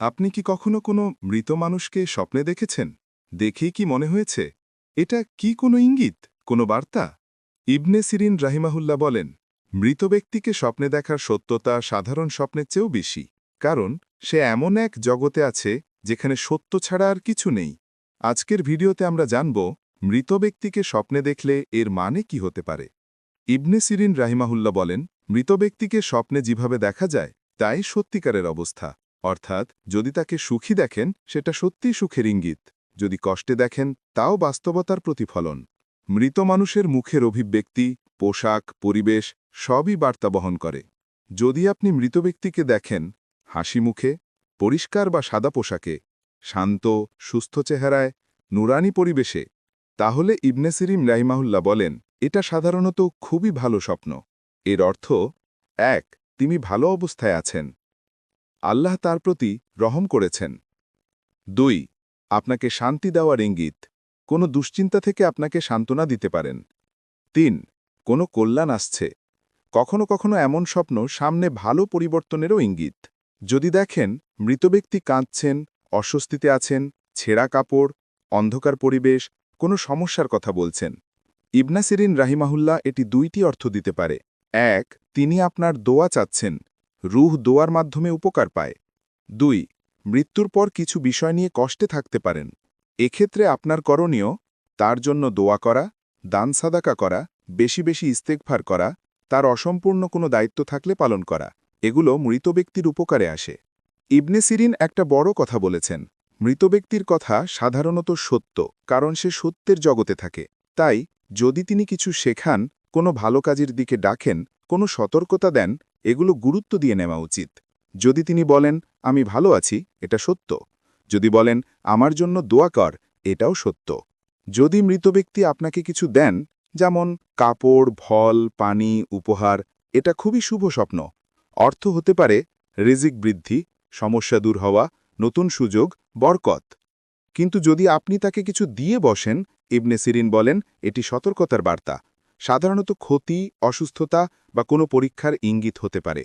আপনি কি কখনো কোনো মৃত মানুষকে স্বপ্নে দেখেছেন? দেখেই কি মনে হয়েছে? এটা কি কোনো ইঙ্গিত, কোনো বার্তা? ইবনে সিরিন রাহিমাহুল্লাহ বলেন, মৃত ব্যক্তিকে স্বপ্নে দেখার সত্যতা সাধারণ স্বপ্নের চেয়েও বেশি, কারণ সে এমন এক জগতে আছে যেখানে সত্য ছাড়া আর কিছু নেই। আজকের ভিডিওতে আমরা জানব, মৃত ব্যক্তিকে স্বপ্নে দেখলে এর মানে কি হতে পারে? ইবনে সিরিন রাহিমাহুল্লাহ বলেন, মৃত ব্যক্তিকে স্বপ্নে যেভাবে দেখা যায়, তাই সত্যিকারের অবস্থা। অর্থাৎ, যদি তাকে সুখী দেখেন, সেটা সত্যিই সুখের ইঙ্গিত। যদি কষ্টে দেখেন, তাও বাস্তবতার প্রতিফলন। মৃত মানুষের মুখের অভিব্যক্তি, পোশাক, পরিবেশ, সবই বার্তা বহন করে। যদি আপনি মৃত ব্যক্তিকে দেখেন, হাসি মুখে, পরিষ্কার বা সাদা পোশাকে, শান্ত, সুস্থ চেহারায়, নুরানি পরিবেশে, তাহলে ইবনে সিরিম রাইমাহুল্লাহ বলেন, এটা সাধারণত খুবই ভালো স্বপ্ন। এর অর্থ, এক, তিনি ভালো অবস্থায় আছেন। আল্লাহ তার প্রতি রহম করেছেন। দুই, আপনাকে শান্তি দেওয়ার ইঙ্গিত। কোনো দুশ্চিন্তা থেকে আপনাকে সান্ত্বনা দিতে পারেন। তিন, কোনো কল্যাণ আসছে। কখনো কখনো এমন স্বপ্ন সামনে ভালো পরিবর্তনেরও ইঙ্গিত। যদি দেখেন, মৃত ব্যক্তি কাঁদছেন, অস্বস্তিতে আছেন, ছেঁড়া কাপড়, অন্ধকার পরিবেশ, কোনো সমস্যার কথা বলছেন। ইবনা সিরিন রাহিমাহুল্লাহ এটি দুইটি অর্থ দিতে পারে। এক, তিনি আপনার দোয়া চাচ্ছেন। রুহ দোয়ার মাধ্যমে উপকার পায়। দুই, মৃত্যুর পর কিছু বিষয় নিয়ে কষ্টে থাকতে পারেন। এক্ষেত্রে আপনার করণীয়, তার জন্য দোয়া করা, দান সাদাকা করা, বেশি বেশি ইস্তেকভার করা, তার অসম্পূর্ণ কোনো দায়িত্ব থাকলে পালন করা। এগুলো মৃত ব্যক্তির উপকারে আসে। ইবনে সিরিন একটা বড় কথা বলেছেন, মৃত ব্যক্তির কথা সাধারণত সত্য, কারণ সে সত্যের জগতে থাকে। তাই, যদি তিনি কিছু শেখান, কোনো ভালো কাজের দিকে ডাকেন, কোনো সতর্কতা দেন এগুলো গুরুত্ব দিয়ে নেওয়া উচিত। যদি তিনি বলেন, আমি ভালো আছি, এটা সত্য। যদি বলেন, আমার জন্য দোয়া কর, এটাও সত্য। যদি মৃত ব্যক্তি আপনাকে কিছু দেন, যেমন কাপড়, ফল, পানি, উপহার, এটা খুবই শুভ স্বপ্ন। অর্থ হতে পারে, রিজিক বৃদ্ধি, সমস্যা দূর হওয়া, নতুন সুযোগ, বরকত। কিন্তু যদি আপনি তাকে কিছু দিয়ে বসেন, ইবনে সিরিন বলেন, এটি সতর্কতার বার্তা। সাধারণত ক্ষতি, অসুস্থতা বা কোনো পরীক্ষার ইঙ্গিত হতে পারে।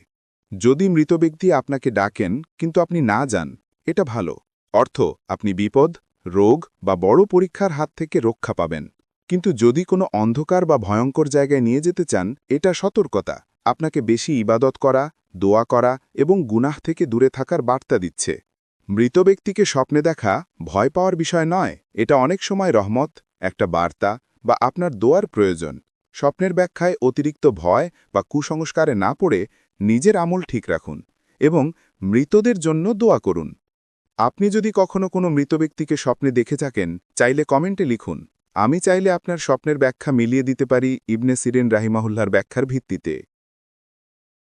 যদি মৃত ব্যক্তি আপনাকে ডাকেন, কিন্তু আপনি না যান, এটা ভালো। অর্থ, আপনি বিপদ, রোগ বা বড় পরীক্ষার হাত থেকে রক্ষা পাবেন। কিন্তু যদি কোনো অন্ধকার বা ভয়ঙ্কর জায়গায় নিয়ে যেতে চান, এটা সতর্কতা। আপনাকে বেশি ইবাদত করা, দোয়া করা এবং গুনাহ থেকে দূরে থাকার বার্তা দিচ্ছে। মৃত ব্যক্তিকে স্বপ্নে দেখা ভয় পাওয়ার বিষয় নয়, এটা অনেক সময় রহমত, একটা বার্তা বা আপনার দোয়ার প্রয়োজন। স্বপ্নের ব্যাখ্যায় অতিরিক্ত ভয় বা কুসংস্কারে না পড়ে নিজের আমল ঠিক রাখুন এবং মৃতদের জন্য দোয়া করুন। আপনি যদি কখনো কোনো মৃত ব্যক্তিকে স্বপ্নে দেখে থাকেন, চাইলে কমেন্টে লিখুন, আমি চাইলে আপনার স্বপ্নের ব্যাখ্যা মিলিয়ে দিতে পারি ইবনে সিরেন রাহিমাহুল্লার ব্যাখ্যার ভিত্তিতে।